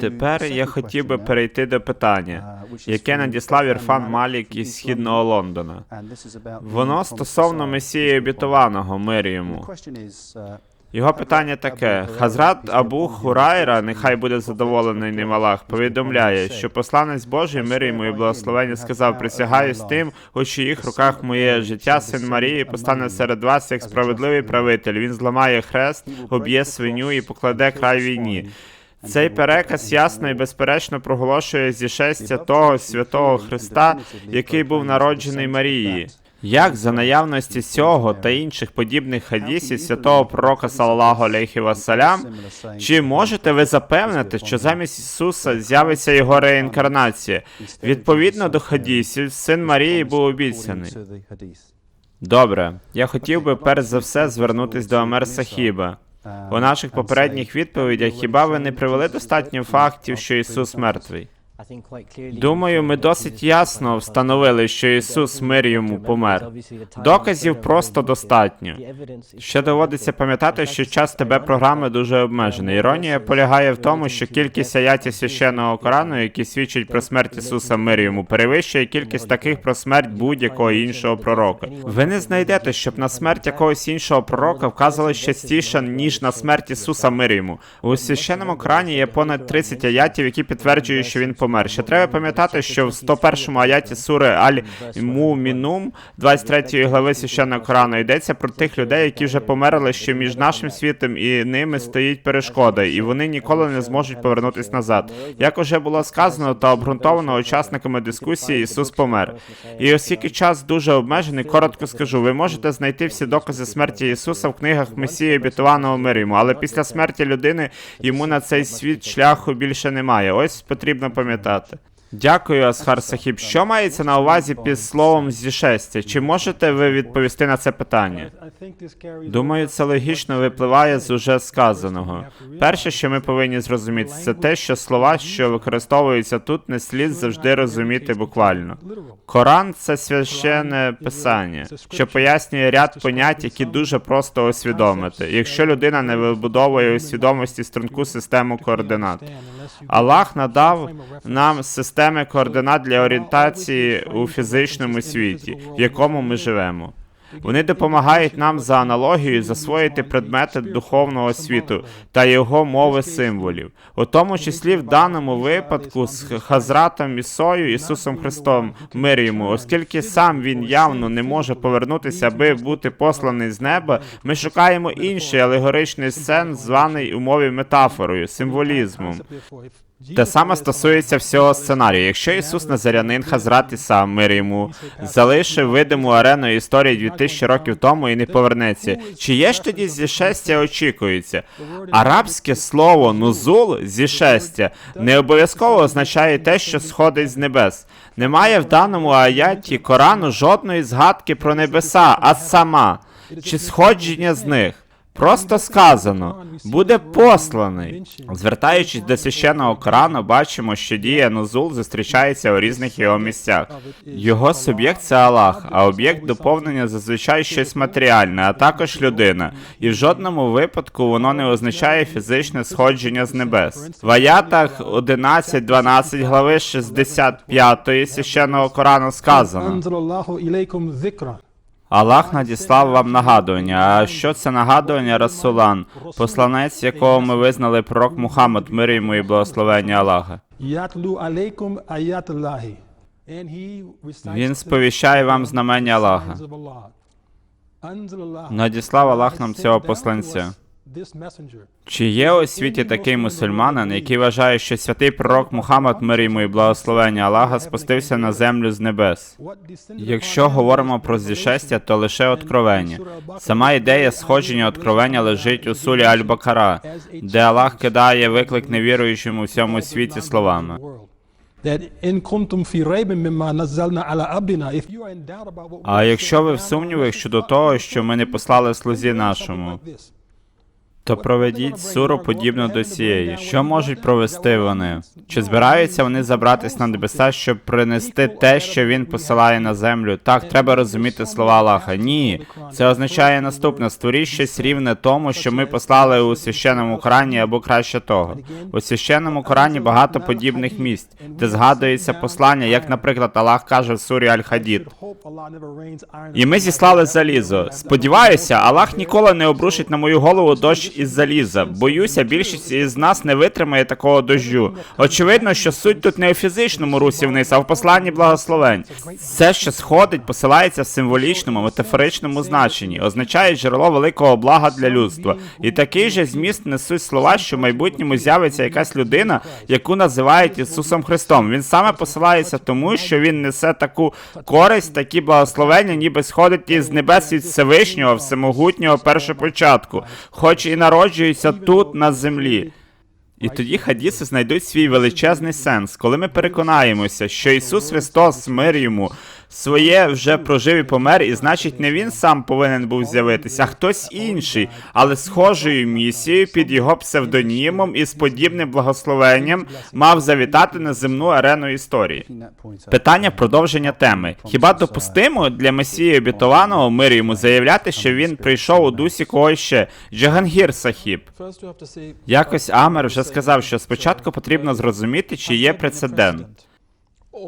Тепер я хотів би перейти до питання, яке надіслав Ірфан Малік із східного Лондона. Воно стосовно Месії обітованого, мир йому. Його питання таке: Хазрат Абу Хурайра, нехай буде задоволений ним Аллах, повідомляє, що посланець Божий, мир йому і благословення, сказав: присягаюсь тим, у чиїх руках моє життя, син Марії, постане серед вас як справедливий правитель. Він зламає хрест, об'є свиню і покладе край війні. Цей переказ ясно і безперечно проголошує зішестя того святого Христа, який був народжений Марії. Як за наявності цього та інших подібних хадісів святого пророка салаллаху алейхі вассалям, чи можете ви запевнити, що замість Ісуса з'явиться його реінкарнація? Відповідно до хадісів, син Марії був обіцяний. Добре, я хотів би перш за все звернутись до Амер Сахіба. У наших попередніх відповідях хіба ви не привели достатньо фактів, що Ісус мертвий? Думаю, ми досить ясно встановили, що Ісус мир йому помер. Доказів просто достатньо. Ще доводиться пам'ятати, що час тебе програми дуже обмежений. Іронія полягає в тому, що кількість аятів священного Корану, які свідчать про смерть Ісуса мир йому, перевищує кількість таких про смерть будь-якого іншого пророка. Ви не знайдете, щоб на смерть якогось іншого пророка вказали частіше, ніж на смерть Ісуса мир йому. У священному Корані є понад 30 аятів, які підтверджують, що він помер. Ще треба пам'ятати, що в 101 аяті сури Аль Мумінум, 23 глави священного Корану, йдеться про тих людей, які вже померли, що між нашим світом і ними стоїть перешкода, і вони ніколи не зможуть повернутись назад. Як уже було сказано та обґрунтовано учасниками дискусії, Ісус помер. І оскільки час дуже обмежений, коротко скажу, ви можете знайти всі докази смерті Ісуса в книгах Месії обітованого мир йому, але після смерті людини йому на цей світ шляху більше немає. Ось потрібно пам'ятати. etapa. Дякую, Асхар Сахіб. Що мається на увазі під словом зішестя? Чи можете ви відповісти на це питання? Думаю, це логічно випливає з уже сказаного. Перше, що ми повинні зрозуміти, це те, що слова, що використовуються тут, не слід завжди розуміти буквально. Коран це священне писання, що пояснює ряд понять, які дуже просто усвідомити, якщо людина не вибудовує у свідомості струнку систему координат. Аллах надав нам системи координат для орієнтації у фізичному світі, в якому ми живемо. Вони допомагають нам за аналогією засвоїти предмети духовного світу та його мови символів, у тому числі в даному випадку з Хазратом Ісою Ісусом Христом, мир йому, оскільки сам він явно не може повернутися, аби бути посланий з неба. Ми шукаємо інший алегоричний сенс, званий у мові метафорою, символізмом. Те саме стосується всього сценарію. Якщо Ісус Назарянин, Хазрат Іса, мир йому, залишив видиму арену історії 2000 років тому і не повернеться, чи є ж тоді зішестя очікується? Арабське слово нузул зішестя не обов'язково означає те, що сходить з небес. Немає в даному аяті Корану жодної згадки про небеса, а сама чи сходження з них. Просто сказано, буде посланий. Звертаючись до священного Корану, бачимо, що дія Нузул зустрічається у різних його місцях. Його суб'єкт це Аллах, а об'єкт доповнення зазвичай щось матеріальне, а також людина. І в жодному випадку воно не означає фізичне сходження з небес. В аятах 11-12 глави 65 священного Корану сказано. Аллах надіслав вам нагадування. А що це нагадування Расулан, посланець, якого ми визнали пророк Мухаммад, мир йому і благословення Аллаха. Він сповіщає вам знамення Аллаха. Надіслав Аллах нам цього посланця. Чи є у світі такий мусульманин, який вважає, що святий пророк Мухаммад, мир йому і благословення Аллаха, спустився на землю з небес? Якщо говоримо про зішестя, то лише откровення. Сама ідея сходження откровення лежить у сулі Аль-Бакара, де Аллах кидає виклик невіруючим у всьому світі словами. А якщо ви в сумнівах щодо того, що ми не послали слузі нашому, То проведіть суру подібно до цієї. Що можуть провести вони? Чи збираються вони забратись на небеса, щоб принести те, що він посилає на землю? Так, треба розуміти слова Аллаха. Ні, це означає наступне: створіть щось рівне тому, що ми послали у священному Корані або краще того. У священному Корані багато подібних місць, де згадується послання, як, наприклад, Аллах каже в сурі Аль-Хадід. І ми зіслали залізо. Сподіваюся, Аллах ніколи не обрушить на мою голову дощ із заліза. Боюся, більшість із нас не витримає такого дощу. Очевидно, що суть тут не у фізичному русі вниз, а в посланні благословень. Все, що сходить, посилається в символічному, метафоричному значенні, означає джерело великого блага для людства. І такий же зміст несуть слова, що в майбутньому з'явиться якась людина, яку називають Ісусом Христом. Він саме посилається тому, що він несе таку користь, такі благословення, ніби сходить із небес від Всевишнього, всемогутнього першопочатку, хоч і народжується тут на землі. І тоді хадіси знайдуть свій величезний сенс, коли ми переконаємося, що Ісус Христос, мир йому, своє вже прожив і помер, і значить, не він сам повинен був з'явитися, а хтось інший, але схожою місією під його псевдонімом і з подібним благословенням мав завітати на земну арену історії. Питання продовження теми. Хіба допустимо для Месії обітованого мир йому заявляти, що він прийшов у дусі когось ще Джагангір Сахіб? Якось Амер вже сказав, що спочатку потрібно зрозуміти, чи є прецедент.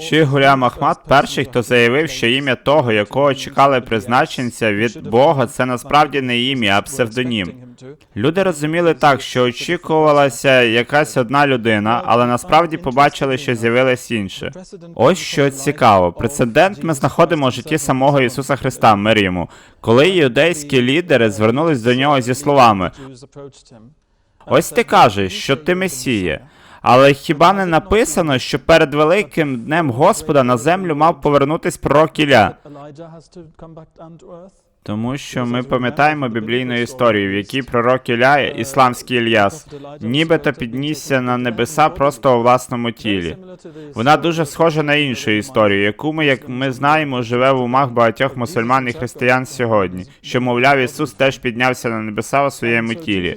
Чи Гулям Ахмад перший, хто заявив, що ім'я того, якого чекали призначенця від Бога, це насправді не ім'я, а псевдонім. Люди розуміли так, що очікувалася якась одна людина, але насправді побачили, що з'явилось інше. Ось що цікаво. Прецедент ми знаходимо у житті самого Ісуса Христа, мир йому, коли юдейські лідери звернулись до нього зі словами: Ось ти кажеш, що ти Месія. Але хіба не написано, що перед великим днем Господа на землю мав повернутись пророк Ілля? Тому що ми пам'ятаємо біблійну історію, в якій пророк Ілля, ісламський Ільяс, нібито піднісся на небеса просто у власному тілі. Вона дуже схожа на іншу історію, яку ми, як ми знаємо, живе в умах багатьох мусульман і християн сьогодні, що, мовляв, Ісус теж піднявся на небеса у своєму тілі.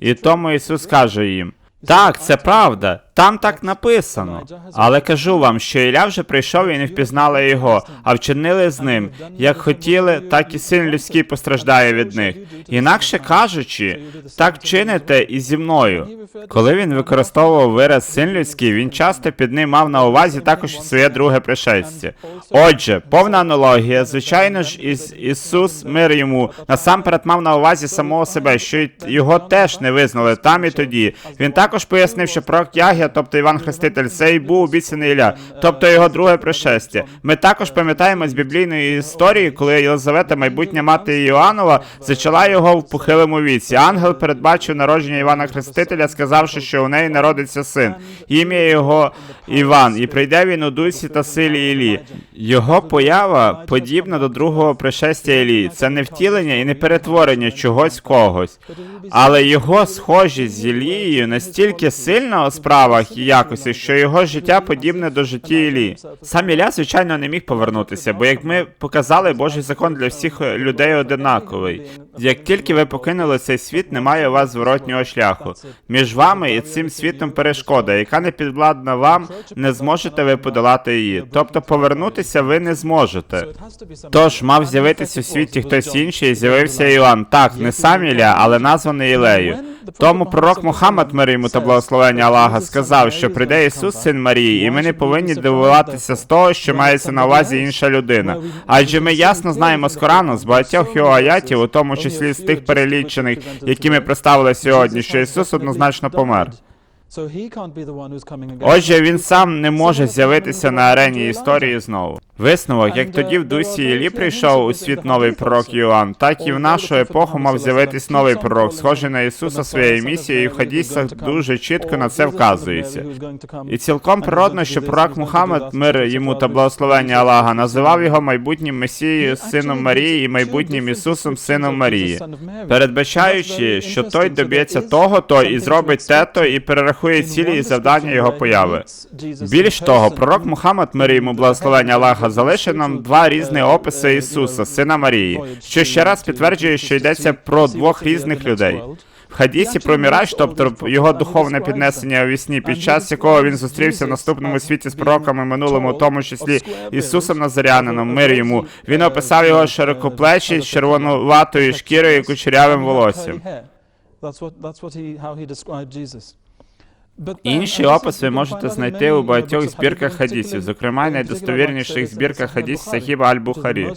І тому Ісус каже їм. Так, це правда. Там так написано. Але кажу вам, що Ілля вже прийшов і не впізнали його, а вчинили з ним. Як хотіли, так і син людський постраждає від них. Інакше кажучи, так чините і зі мною. Коли він використовував вираз син людський, він часто під ним мав на увазі також і своє друге пришестя. Отже, повна аналогія, звичайно ж, із Ісус, мир йому, насамперед мав на увазі самого себе, що його теж не визнали там і тоді. Він також пояснив, що пророк Ягія, тобто Іван Хреститель, це і був обіцяний Ілля, тобто його друге пришестя. Ми також пам'ятаємо з біблійної історії, коли Єлизавета, майбутня мати Іоаннова, зачала його в похилому віці. Ангел передбачив народження Івана Хрестителя, сказавши, що у неї народиться син. Ім'я його Іван, і прийде він у дусі та силі Ілі. Його поява подібна до другого пришестя Ілі. Це не втілення і не перетворення чогось когось. Але його схожість з Ілією настільки сильна у справах і якості, що його життя подібне до житті Ілі. Сам Ілля, звичайно, не міг повернутися, бо як ми показали, Божий закон для всіх людей одинаковий. Як тільки ви покинули цей світ, немає у вас зворотнього шляху. Між вами і цим світом перешкода, яка не підвладна вам, не зможете ви подолати її. Тобто повернутися ви не зможете. Тож мав з'явитися у світі хтось інший, і з'явився Іоанн. Так, не сам Ілля, але названий Ілею. Тому пророк Мухаммад, мир йому та благословення Аллаха, сказав, що прийде Ісус, син Марії, і ми не повинні дивуватися з того, що мається на увазі інша людина. Адже ми ясно знаємо з Корану, з багатьох його аятів, у тому числі з тих перелічених, які ми представили сьогодні, що Ісус однозначно помер. Отже, він сам не може з'явитися на арені історії знову. Висновок, як тоді в дусі Іллі прийшов у світ новий пророк Йоанн, так і в нашу епоху мав з'явитись новий пророк, схожий на Ісуса своєю місією, і в хадісах дуже чітко на це вказується. І цілком природно, що пророк Мухаммед, мир йому та благословення Аллаха, називав його майбутнім Месією, сином Марії і майбутнім Ісусом, сином Марії, передбачаючи, що той доб'ється того, то і зробить те-то, і перерахує цілі і завдання його появи. Більш того, пророк Мухаммед, мир йому благословення Аллаха, залишив нам два різні описи Ісуса, сина Марії, що ще раз підтверджує, що йдеться про двох різних людей. В хадісі про Мірач, тобто його духовне піднесення у вісні, під час якого він зустрівся в наступному світі з пророками минулому, в тому числі Ісусом Назарянином, мир йому. Він описав його широкоплечі з червонуватою шкірою і кучерявим волоссям. Інші описи ви можете знайти у багатьох збірках хадісів, зокрема й найдостовірніших збірках хадісів Сахіба Аль-Бухарі.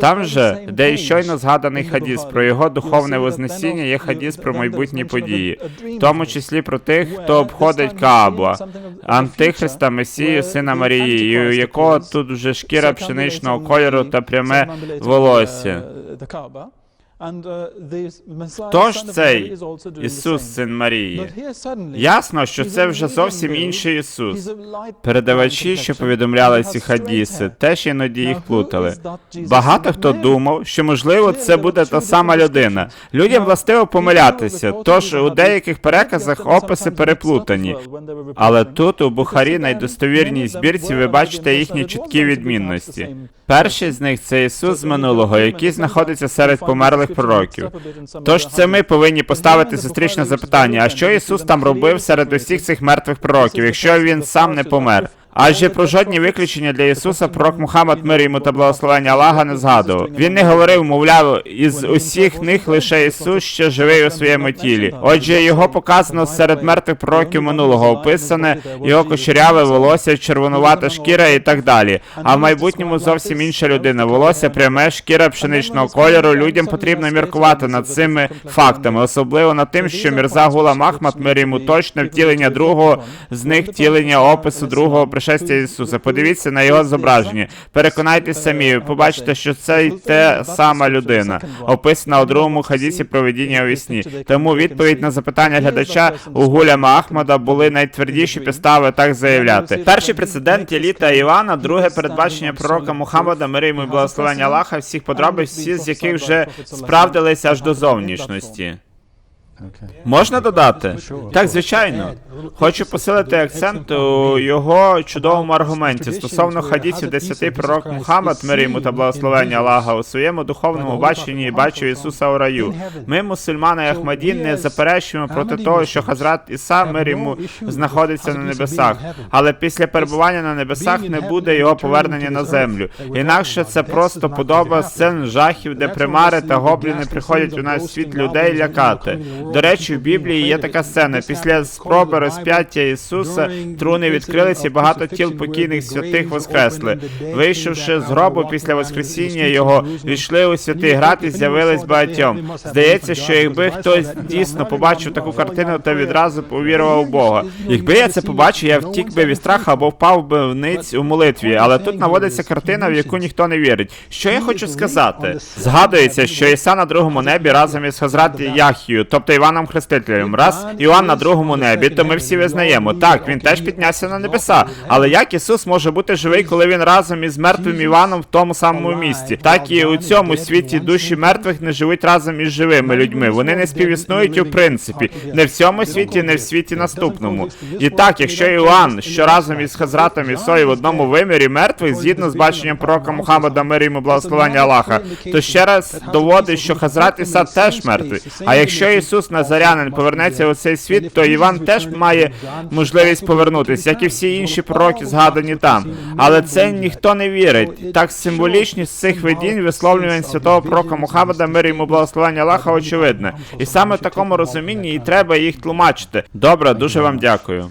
Там же, де і щойно згаданий хадіс про його духовне вознесіння, є хадіс про майбутні події, в тому числі про тих, хто обходить Кааба, Антихриста, Месію, сина Марії, і у якого тут вже шкіра пшеничного кольору та пряме волосся. Тож цей Ісус, син Марії. Ясно, що це вже зовсім інший Ісус. Ісус. Передавачі, що повідомляли ці хадіси, теж іноді їх плутали. Багато хто думав, що можливо це буде та сама людина. Людям властиво помилятися, тож у деяких переказах описи переплутані. Але тут у Бухарі найдостовірній збірці ви бачите їхні чіткі відмінності. Перший з них це Ісус з минулого, який знаходиться серед померлих пророків. Тож це ми повинні поставити зустрічне запитання: а що Ісус там робив серед усіх цих мертвих пророків, якщо він сам не помер? Адже про жодні виключення для Ісуса пророк Мухаммад, мир йому та благословення Аллаха не згадував. Він не говорив, мовляв, із усіх них лише Ісус ще живий у своєму тілі. Отже, його показано серед мертвих пророків минулого, описане його кучеряве волосся, червонувата шкіра і так далі. А в майбутньому зовсім інша людина. Волосся пряме, шкіра пшеничного кольору. Людям потрібно міркувати над цими фактами, особливо над тим, що Мірза Гулам Ахмад, мир йому точне втілення другого з них втілення опису другого пришестя Ісуса. Подивіться на його зображення. Переконайтесь самі, побачите, що це й те сама людина, описана у другому хадісі проведіння у вісні. Тому відповідь на запитання глядача у Гуляма Ахмада були найтвердіші підстави так заявляти. Перший прецедент Єліта Івана, друге передбачення пророка Мухаммада, мир йому і благословення Аллаха, всіх подробиць, всі з яких вже справдилися аж до зовнішності. Можна додати? Так, звичайно. Хочу посилити акцент у його чудовому аргументі стосовно хадісів десяти пророк Мухаммад, мир йому та благословення Аллаха, у своєму духовному баченні бачив Ісуса у раю. Ми, мусульмани і Ахмаді, не заперечуємо проти того, що Хазрат Іса, мир йому, знаходиться на небесах. Але після перебування на небесах не буде його повернення на землю. Інакше це просто подоба сцен жахів, де примари та гобліни приходять у наш світ людей лякати. До речі, в Біблії є така сцена. Після спроби розп'яття Ісуса труни відкрилися, і багато тіл покійних святих воскресли. Вийшовши з гробу після воскресіння його, війшли у святий град і з'явились багатьом. Здається, що якби хтось дійсно побачив таку картину, то відразу повірував у Бога. Якби я це побачив, я втік би від страху або впав би вниць у молитві. Але тут наводиться картина, в яку ніхто не вірить. Що я хочу сказати? Згадується, що Іса на другому небі разом із Хазрат Яхію, тобто Іваном Хрестителем. Раз Іоанн на другому небі, то ми всі визнаємо. Так, він теж піднявся на небеса. Але як Ісус може бути живий, коли він разом із мертвим Іваном в тому самому місці? Так і у цьому світі душі мертвих не живуть разом із живими людьми. Вони не співіснують у принципі, не в цьому світі, не в світі наступному. І так, якщо Іоанн, що разом із Хазратом Ісою в одному вимірі мертвих, згідно з баченням пророка Мухаммада, мир йому благословення Аллаха, то ще раз доводить, що Хазрат Іса теж мертвий. А якщо Ісус Назарянин повернеться у цей світ, то Іван теж має можливість повернутися, як і всі інші пророки, згадані там. Але це ніхто не вірить. Так символічність цих видінь висловлювань святого пророка Мухаммеда, мир йому благословення Аллаха, очевидне. І саме в такому розумінні і треба їх тлумачити. Добре, дуже вам дякую.